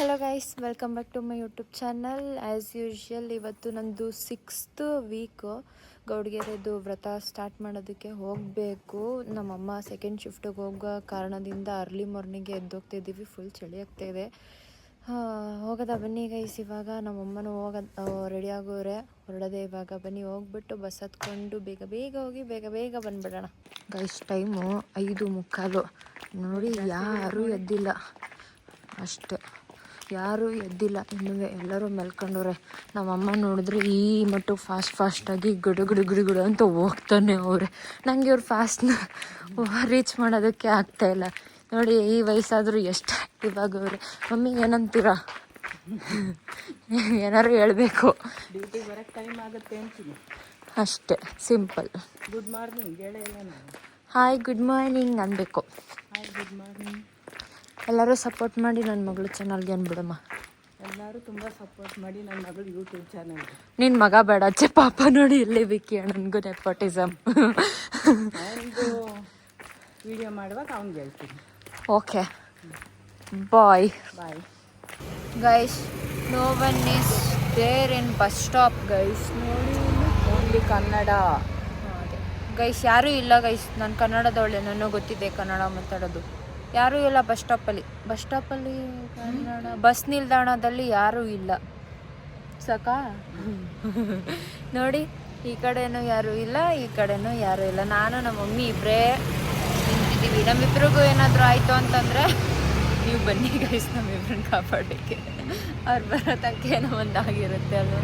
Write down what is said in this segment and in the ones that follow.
Hello guys welcome back to my YouTube channel as usual ಇವತ್ತು ನಂದು sixth week ಗೌಡ್ಗೆರೆದು ವ್ರತ start ಮಾಡೋದಕ್ಕೆ ಹೋಗಬೇಕು. ನಮ್ಮಮ್ಮ ಸೆಕೆಂಡ್ ಶಿಫ್ಟಿಗೆ ಹೋಗೋ ಕಾರಣದಿಂದ ಅರ್ಲಿ ಮಾರ್ನಿಂಗ್ಗೆ ಎದ್ದೋಗ್ತಿದ್ದೀವಿ ಫುಲ್ ಚಳಿ ಆಗ್ತಾ ಇದೆ. ಹೋಗೋದ ಬನ್ನಿ ಗೈಸ್ ಇವಾಗ ನಮ್ಮಮ್ಮನೂ ಹೋಗ ರೆಡಿ ಆಗೋರೆ. ಹೊರಡದೆ ಇವಾಗ ಬನ್ನಿ. ಹೋಗ್ಬಿಟ್ಟು ಬಸ್ ಹತ್ಕೊಂಡು ಬೇಗ ಬೇಗ ಹೋಗಿ ಬೇಗ ಬೇಗ ಬಂದುಬಿಡೋಣ. ಗೈಸ್ ಟೈಮು ಐದು ಮುಕ್ಕಾಲು. ನೋಡಿ, ಯಾರೂ ಎದ್ದಿಲ್ಲ. ಅಷ್ಟೆ. ಯಾರೂ ಎದ್ದಿಲ್ಲ. ಇನ್ನೂ ಎಲ್ಲರೂ ಮೆಲ್ಕೊಂಡವ್ರೆ. ನಮ್ಮಮ್ಮ ನೋಡಿದ್ರೆ ಈ ಮಟ್ಟು ಫಾಸ್ಟ್ ಫಾಸ್ಟಾಗಿ ಗುಡು ಗುಡು ಗುಡು ಗುಡು ಅಂತ ಹೋಗ್ತಾನೆ ಅವ್ರೆ. ನನಗೆ ಇವ್ರು ಫಾಸ್ಟ್ನ ರೀಚ್ ಮಾಡೋದಕ್ಕೆ ಆಗ್ತಾ ಇಲ್ಲ. ನೋಡಿ ಈ ವಯಸ್ಸಾದರೂ ಎಷ್ಟು ಆ್ಯಕ್ಟಿವ್ ಆಗವ್ರೆ. ಮಮ್ಮಿ ಏನಂತೀರಾ? ಏನಾರು ಹೇಳಬೇಕು. ಡ್ಯೂಟಿಗೆ ಬರೋಕ್ಕೆ ಟೈಮ್ ಆಗುತ್ತೆ ಅಂತೀನಿ ಅಷ್ಟೆ simple good morning hi good morning ಅನ್ಬೇಕು ಹಾಯ್ ಗುಡ್ ಮಾರ್ನಿಂಗ್ ಎಲ್ಲರೂ ಸಪೋರ್ಟ್ ಮಾಡಿ ನನ್ನ ಮಗಳು ಚಾನಲ್ಗೆ ಅನ್ಬಿಡಮ್ಮ ಎಲ್ಲರೂ ತುಂಬ ಸಪೋರ್ಟ್ ಮಾಡಿ ನನ್ನ ಮಗಳು ಯೂಟ್ಯೂಬ್ ಚಾನಲ್ ನಿನ್ನ ಮಗ ಬೇಡ ಅಚ್ಚೆ ಪಾಪ ನೋಡಿ ಇಲ್ಲೇ ವಿಕ್ಕಿ ನನಗೂ ನೆಪೋಟಿಸಮ್ ಅವನಿದು ವಿಡಿಯೋ ಮಾಡುವಾಗ ಅವ್ನಿಗೆ ಹೇಳ್ತೀನಿ. Okay bye bye guys no one is there in bus stop guys ನೋಡಿ ಓನ್ಲಿ ಕನ್ನಡ ಗೈಸ್ ಯಾರೂ ಇಲ್ಲ ಗೈಸ್ ನಾನು ಕನ್ನಡದವಳೆ ನನಗೂ ಗೊತ್ತಿದೆ ಕನ್ನಡ ಮಾತಾಡೋದು. ಯಾರೂ ಇಲ್ಲ ಬಸ್ ಸ್ಟಾಪಲ್ಲಿ. ಬಸ್ ಸ್ಟಾಪಲ್ಲಿ ಕನ್ನಡ, ಬಸ್ ನಿಲ್ದಾಣದಲ್ಲಿ ಯಾರೂ ಇಲ್ಲ. ಸಾಕಾ? ನೋಡಿ, ಈ ಕಡೆನೂ ಯಾರೂ ಇಲ್ಲ, ಈ ಕಡೆನೂ ಯಾರೂ ಇಲ್ಲ. ನಾನು ನಮ್ಮ ಮಮ್ಮಿ ಇಬ್ಬರೇ ನಿಂತಿದ್ದೀವಿ. ನಮ್ಮಿಬ್ರಿಗೂ ಏನಾದರೂ ಆಯಿತು ಅಂತಂದರೆ ನೀವು ಬನ್ನಿ ಗೈಸ್ ನಮ್ಮಿಬ್ರನ್ನ ಕಾಪಾಡೋಕ್ಕೆ ಅವ್ರು ಬರೋ ತನಕ ಏನೋ ಒಂದಾಗಿರುತ್ತೆ ಅಲ್ವಾ?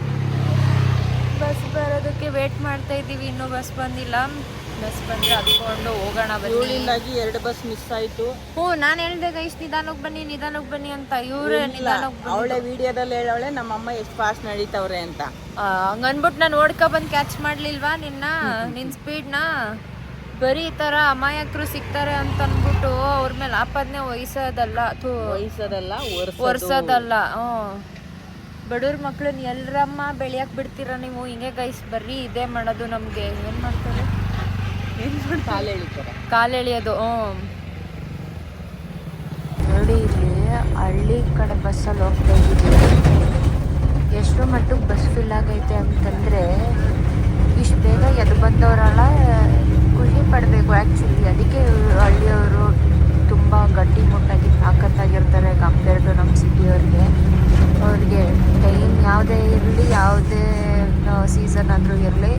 ಬಸ್ ಬರೋದಕ್ಕೆ ವೇಟ್ ಮಾಡ್ತಾ ಇದ್ದೀವಿ. ಇನ್ನೂ ಬಸ್ ಬಂದಿಲ್ಲ. ಬಸ್ ಬಂದ್ರೆ ಹತ್ಕೊಂಡು ಹೋಗೋಣ ಇವಳಿಂದಾಗಿ ಎರಡು ಬಸ್ ಮಿಸ್ ಆಯ್ತು. ಹ್ಞೂ ನಾನು ಹೇಳ್ದೆ ಗೈಸ್ ನಿಧಾನಕ್ಕೆ ಬನ್ನಿ ನಿಧಾನಕ್ಕೆ ಬನ್ನಿ ಅಂತ. ಇವ್ರೆ ನಿಧಾನಕ್ಕೆ ಅವಳೆ ವಿಡಿಯೋದಲ್ಲಿ ಹೇಳವಳೆ ನಮ್ಮಮ್ಮ ಎಷ್ಟು ಫಾಸ್ಟ್ ನಡೀತವ್ರೆ ಅಂತ. ಹಂಗನ್ಬಿಟ್ಟು ನಾನು ಓಡ್ಕೊ ಬಂದು ಕ್ಯಾಚ್ ಮಾಡ್ಲಿಲ್ವಾ ನಿನ್ನ? ನಿನ್ನ ಸ್ಪೀಡ್ನ ಬರೀ ಈ ಥರ ಅಮಾಯಕರು ಸಿಗ್ತಾರೆ ಅಂತ ಅಂದ್ಬಿಟ್ಟು ಅವ್ರ ಮೇಲೆ ಆಪಾದನೆ ವಹಿಸೋದಲ್ಲ ಥೂ. ವಯಸ್ಸದಲ್ಲ ಒರ್ಸೋದಲ್ಲ ಹ್ಞೂ. ಬಡವ್ರ ಮಕ್ಳನ್ನ ಎಲ್ಲರಮ್ಮ ಬೆಳೆಯಕ್ಕೆ ಬಿಡ್ತೀರ ನೀವು? ಹಿಂಗೆ ಗೈಸ್ ಬರ್ರಿ ಇದೇ ಮಾಡೋದು ನಮಗೆ. ಏನು ಮಾಡ್ತಾರೆ? ಕಾಲು ಎಳಿತಾರೆ ಕಾಲು ಎಳಿಯೋದು ಹ್ಞೂ. ನೋಡಿ ಇಲ್ಲಿ ಹಳ್ಳಿ ಕಡೆ ಬಸ್ಸಲ್ಲಿ ಹೋಗ್ತಾ ಇದ್ದೀವಿ. ಎಷ್ಟು ಮಟ್ಟಿಗೆ ಬಸ್ ಫಿಲ್ ಆಗೈತೆ ಅಂತಂದರೆ ಇಷ್ಟು ಬೇಗ ಎದ್ದು ಬಂದವರಲ್ಲ ಖುಷಿ ಪಡಬೇಕು ಆ್ಯಕ್ಚುಲಿ ಅದಕ್ಕೆ ಹಳ್ಳಿಯವರು ತುಂಬ ಗಟ್ಟಿ ಮುಟ್ಟಾಗಿ ತಾಕತ್ತಾಗಿರ್ತಾರೆ ಕಂಪೇರ್ ಟು ನಮ್ಮ ಸಿಟಿಯವ್ರಿಗೆ ಅವ್ರಿಗೆ. ಟೈಮ್ ಯಾವುದೇ ಇರಲಿ ಯಾವುದೇ ಸೀಸನ್ ಆದರೂ ಇರಲಿ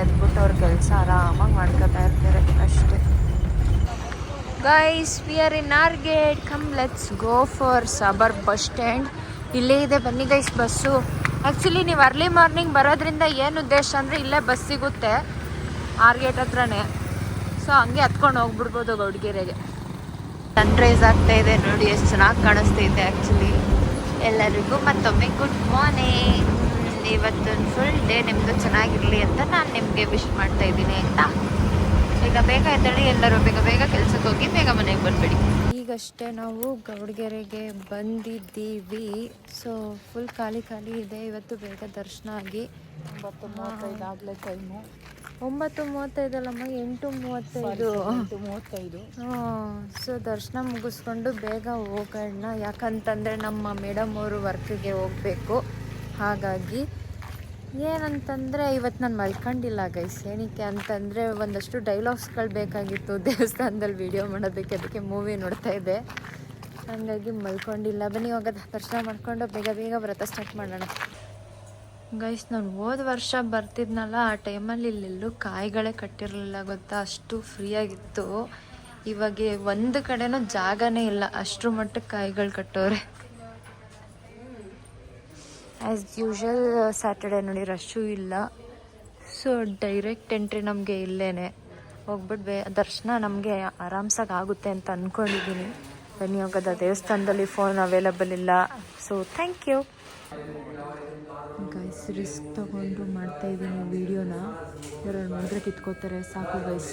ಎದ್ಬಿಟ್ಟು ಅವ್ರ ಕೆಲಸ ಆರಾಮಾಗಿ ಮಾಡ್ಕೋತಾ ಇರ್ತಾರೆ ಅಷ್ಟೇ. Guys we are in R gate come let's go for suburb bus stand ಇಲ್ಲೇ ಇದೆ. ಬನ್ನಿ ಗೈಸ್ ಬಸ್ಸು ಆ್ಯಕ್ಚುಲಿ ನೀವು ಅರ್ಲಿ ಮಾರ್ನಿಂಗ್ ಬರೋದ್ರಿಂದ ಏನು ಉದ್ದೇಶ ಅಂದರೆ ಇಲ್ಲೇ ಬಸ್ ಸಿಗುತ್ತೆ. ಆರ್ ಗೇಟ್ ಹತ್ರನೇ. ಸೊ ಹಂಗೆ ಹತ್ಕೊಂಡು ಹೋಗ್ಬಿಡ್ಬೋದು ಗೌಡ್ಗೆರೆಗೆ. ಸನ್ರೈಸ್ ಆಗ್ತಾ ಇದೆ ನೋಡಿ, ಎಷ್ಟು ಚೆನ್ನಾಗಿ ಕಾಣಿಸ್ತೈತೆ ಆ್ಯಕ್ಚುಲಿ ಎಲ್ಲರಿಗೂ ಮತ್ತೊಮ್ಮೆ ಗುಡ್ ಮಾರ್ನಿಂಗ್ ಇವತ್ತೊಂದು ಫುಲ್ ಡೇ ನಿಮ್ಮದು ಚೆನ್ನಾಗಿರಲಿ ಅಂತ ನಾನು ನಿಮಗೆ ವಿಶ್ ಮಾಡ್ತಾ ಇದ್ದೀನಿ ಆಯಿತಾ? ಬೇಗ ಬೇಗ ಎದ್ದೇಳಿ ಎಲ್ಲರೂ ಬೇಗ ಬೇಗ ಕೆಲ್ಸಕ್ಕೆ ಹೋಗಿ ಬೇಗ ಮನೆಗೆ ಬಂದ್ಬಿಡಿ. ಈಗಷ್ಟೇ ನಾವು ಗೌಡಗೆರೆಗೆ ಬಂದಿದ್ದೀವಿ. ಸೊ ಫುಲ್ ಖಾಲಿ ಖಾಲಿ ಇದೆ. ಇವತ್ತು ಬೇಗ ದರ್ಶನ ಆಗಿ ಒಂಬತ್ತು ಮೂವತ್ತೈದು ಆಗಲೇ ಟೈಮು ಒಂಬತ್ತು ಮೂವತ್ತೈದಲ್ಲಮ್ಮ? ಎಂಟು ಮೂವತ್ತೈದು. ಎಂಟು ಮೂವತ್ತೈದು. ಸೊ ದರ್ಶನ ಮುಗಿಸ್ಕೊಂಡು ಬೇಗ ಹೋಗೋಣ. ಯಾಕಂತಂದರೆ ನಮ್ಮ ಮೇಡಮ್ ಅವರು ವರ್ಕ್ಗೆ ಹೋಗಬೇಕು. ಹಾಗಾಗಿ ಏನಂತಂದರೆ ಇವತ್ತು ನಾನು ಮಲ್ಕೊಂಡಿಲ್ಲ ಗೈಸ್ ಏನಕ್ಕೆ ಅಂತಂದರೆ, ಒಂದಷ್ಟು ಡೈಲಾಗ್ಸ್ಗಳು ಬೇಕಾಗಿತ್ತು ದೇವಸ್ಥಾನದಲ್ಲಿ ವೀಡಿಯೋ ಮಾಡೋದಕ್ಕೆ. ಅದಕ್ಕೆ ಮೂವಿ ನೋಡ್ತಾ ಇದ್ದೆ. ಹಾಗಾಗಿ ಮಲ್ಕೊಂಡಿಲ್ಲ. ಬನ್ನಿ ಇವಾಗ ದರ್ಶನ ಮಾಡ್ಕೊಂಡು ಬೇಗ ಬೇಗ ವ್ರತ ಸ್ಟಾರ್ಟ್ ಮಾಡೋಣ. ಗೈಸ್ ನಾನು ಹೋದ ವರ್ಷ ಬರ್ತಿದ್ನಲ್ಲ, ಆ ಟೈಮಲ್ಲಿ ಇಲ್ಲೆಲ್ಲೂ ಕಾಯಿಗಳೇ ಕಟ್ಟಿರಲಿಲ್ಲ ಗೊತ್ತಾ? ಅಷ್ಟು ಫ್ರೀಯಾಗಿತ್ತು ಇವಾಗ ಒಂದು ಕಡೆನೂ ಜಾಗನೇ ಇಲ್ಲ. ಅಷ್ಟರ ಮಟ್ಟಕ್ಕೆ ಕಾಯಿಗಳು ಕಟ್ಟೋರೆ. ಆ್ಯಸ್ ಯೂಶ್ವಲ್ ಸ್ಯಾಟರ್ಡೆ ನೋಡಿ ರಶ್ಶು ಇಲ್ಲ. ಸೊ ಡೈರೆಕ್ಟ್ ಎಂಟ್ರಿ ನಮಗೆ ಇಲ್ಲೇ ಹೋಗ್ಬಿಟ್ಟು ಬೇ ದರ್ಶನ ನಮಗೆ ಆರಾಮ್ಸಾಗಿ ಆಗುತ್ತೆ ಅಂತ ಅಂದ್ಕೊಂಡಿದ್ದೀನಿ ಬನ್ನಿ ಹೋಗೋದ ದೇವಸ್ಥಾನದಲ್ಲಿ ಫೋನ್ ಅವೈಲಬಲ್ ಇಲ್ಲ. So thank you guys risk ತಗೊಂಡು ಮಾಡ್ತಾ ಇದ್ದೀನಿ ವಿಡಿಯೋನ ಯಾರು ನೋಡಿದ್ರೆ ಕಿತ್ಕೋತಾರೆ, ಸಾಕು ಗೈಸ್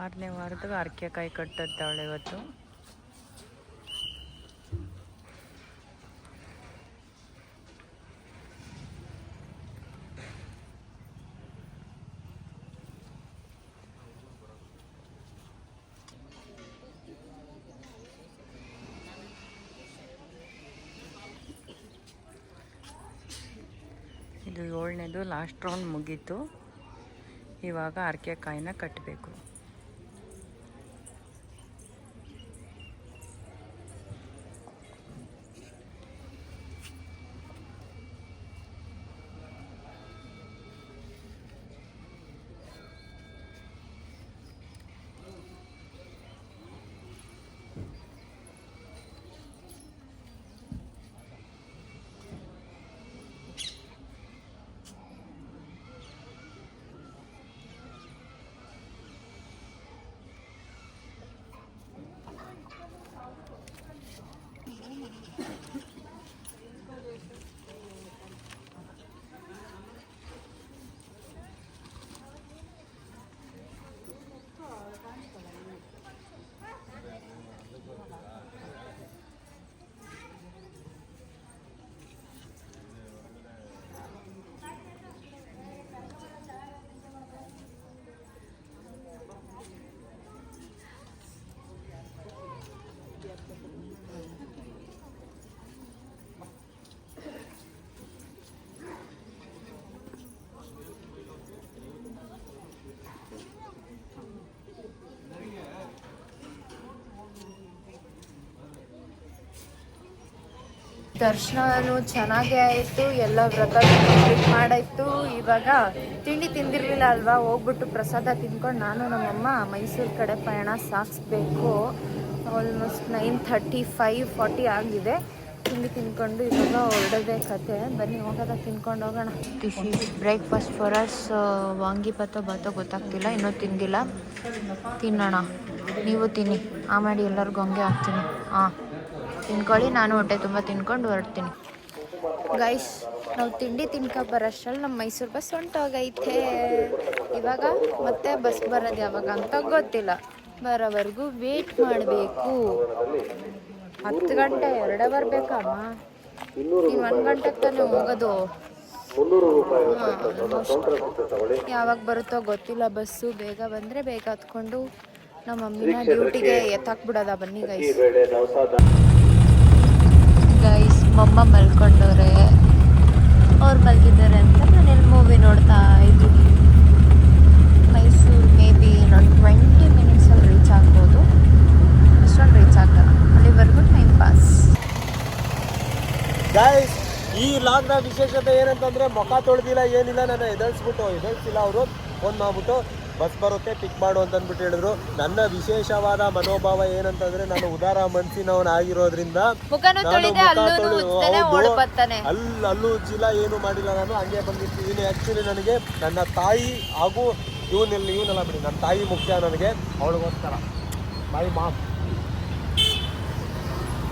ಆರನೇ ವಾರದಾಗ ಅರ್ಕೆ ಕಾಯಿ ಕಟ್ಟತ್ತಾಳೆ ಇವತ್ತು. ಇದು ಏಳನೇದು ಲಾಸ್ಟ್ ರೌಂಡ್ ಮುಗೀತು. ಇವಾಗ ಅರ್ಕೆ ಕಾಯಿನ ಕಟ್ಟಬೇಕು ದರ್ಶನನೂ ಚೆನ್ನಾಗೇ ಆಯಿತು, ಎಲ್ಲ ವ್ರತ ಕಂಪ್ಲೀಟ್ ಮಾಡಾಯಿತು. ಇವಾಗ ತಿಂಡಿ ತಿಂದಿರಲಿಲ್ಲ ಅಲ್ವಾ, ಹೋಗ್ಬಿಟ್ಟು ಪ್ರಸಾದ ತಿನ್ಕೊಂಡು ನಾನು ನಮ್ಮಮ್ಮ ಮೈಸೂರು ಕಡೆ ಪಯಣ ಸಾಗಿಸ್ಬೇಕು almost nine thirty five forty ಆಗಿದೆ. ತಿಂಡಿ ತಿನ್ಕೊಂಡು ಇವಾಗ ಹೊರಡೋದೇ ಕತೆ. ಬನ್ನಿ, ಹೋಗೋದ? ತಿನ್ಕೊಂಡು ಹೋಗೋಣ. This is breakfast for us vangibath bath ಗೊತ್ತಾಗ್ತಿಲ್ಲ, ಇನ್ನೂ ತಿಂದಿಲ್ಲ. ತಿನ್ನೋಣ. ನೀವು ತಿನ್ನಿ. ಆಮೇಲೆ ಎಲ್ಲರಿಗೂ ಹಂಗೆ ಹಾಕ್ತೀನಿ. ಹಾಂ ತಿನ್ಕೊಳ್ಳಿ, ನಾನು ಹೊಟ್ಟೆ ತುಂಬ ತಿನ್ಕೊಂಡು ಹೊರಡ್ತೀನಿ. ಗೈಸ್ ನಾವು ತಿಂಡಿ ತಿನ್ಕೊ ಬರೋಷ್ಟ್ರಲ್ಲಿ ನಮ್ಮ ಮೈಸೂರು ಬಸ್ ಹೊಂಟೋಗೈತೆ. ಇವಾಗ ಮತ್ತೆ ಬಸ್ ಬರೋದು ಯಾವಾಗ ಅಂತ ಗೊತ್ತಿಲ್ಲ. ಬರೋವರೆಗೂ ವೇಟ್ ಮಾಡಬೇಕು. ಹತ್ತು ಗಂಟೆ ಎರಡೇ ಬರ್ಬೇಕಮ್ಮ ನೀವು ಒಂದು ಗಂಟೆಗೆ ತಾನೇ ಹೋಗೋದು. ಯಾವಾಗ ಬರುತ್ತೋ ಗೊತ್ತಿಲ್ಲ ಬಸ್ಸು, ಬೇಗ ಬಂದರೆ ಬೇಗ ಹತ್ಕೊಂಡು ನಮ್ಮ ಮಮ್ಮಿನ ಡ್ಯೂಟಿಗೆ ಎತ್ತಾಕ್ಬಿಡೋದ ಬನ್ನಿ ಗೈಸ್ ಗೈಸ್ ಮೊಮ್ಮ ಮಲ್ಕೊಂಡವ್ರೆ. ಅವ್ರು ಮಲಗಿದ್ದಾರೆ ಅಂತ ನಾನೆಲ್ಲಿ ಮೂವಿ ನೋಡ್ತಾ ಇದ್ದೀನಿ. ಮೈಸೂರು ಮೇ ಬಿ ಇನ್ನೊಂದು ಟ್ವೆಂಟಿ ಮಿನಿಟ್ಸಲ್ಲಿ ರೀಚ್ ಆಗ್ಬೋದು. ಅಷ್ಟೊಂದು ರೀಚ್ ಆಗಲ್ಲ. ಅಲ್ಲಿವರೆಗೂ ಟೈಮ್ ಪಾಸ್ ಗಾಯ್ಸ್ ಈ ಲಾಗ್ನ ವಿಶೇಷತೆ ಏನಂತಂದ್ರೆ ಮುಖ ತೊಳೆದಿಲ್ಲ, ಏನಿಲ್ಲ ನಾನು ಎದಳ್ಸ್ಬಿಟ್ಟು ಎದಳ್ಸಿಲ್ಲ ಅವರು. ಫೋನ್ ಮಾಡ್ಬಿಟ್ಟು ಬಸ್ ಬರುತ್ತೆ ಪಿಕ್ ಮಾಡು ಅಂತ ಅಂದ್ಬಿಟ್ಟು ಹೇಳಿದ್ರು. ನನ್ನ ವಿಶೇಷವಾದ ಮನೋಭಾವ ಏನಂತಂದ್ರೆ ನಾನು ಉದಾರ ಮನಸ್ಸಿನವನಾಗಿರೋದ್ರಿಂದ ಅಲ್ಲೂ ಅಲ್ಲಿ ಉಜ್ಜಿಲ್ಲ ಏನು ಮಾಡಿಲ್ಲ ನಾನು ಹಂಗೆ ಬಂದಿರ್ತಿದ್ದೀನಿ. ಆ್ಯಕ್ಚುಲಿ ನನಗೆ ನನ್ನ ತಾಯಿ ಹಾಗೂ ಇವನೆಲ್ಲ ಇವನೆಲ್ಲ ಬಿಡಿ ನನ್ನ ತಾಯಿ ಮುಖ್ಯ ನನಗೆ. ಅವಳಿಗೋಸ್ಕರ. My mom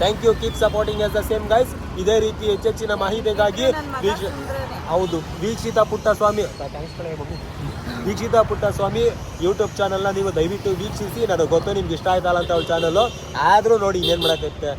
thank you keep supporting as the same guys ಇದೇ ರೀತಿ ಹೆಚ್ಚೆಚ್ಚಿನ ಮಾಹಿತಿಗಾಗಿ ಹೌದು ವೀಕ್ಷಿತ ಪುಟ್ಟ ಸ್ವಾಮಿ ವೀಕ್ಷಿತ ಪುಟ್ಟ ಸ್ವಾಮಿ ಪುಟ್ಟಸ್ವಾಮಿ ಯೂಟ್ಯೂಬ್ ಚಾನಲ್ನ ನೀವು ದಯವಿಟ್ಟು ವೀಕ್ಷಿಸಿ ನನಗೆ ಗೊತ್ತು ನಿಮ್ಗೆ ಇಷ್ಟ ಆಯ್ತಲ್ಲ ಅಂತ ಅವ್ರ ಚಾನಲ್ಲು ಆದರೂ ನೋಡಿ ಏನು ಮಾಡೋಕ್ಕೈತೆ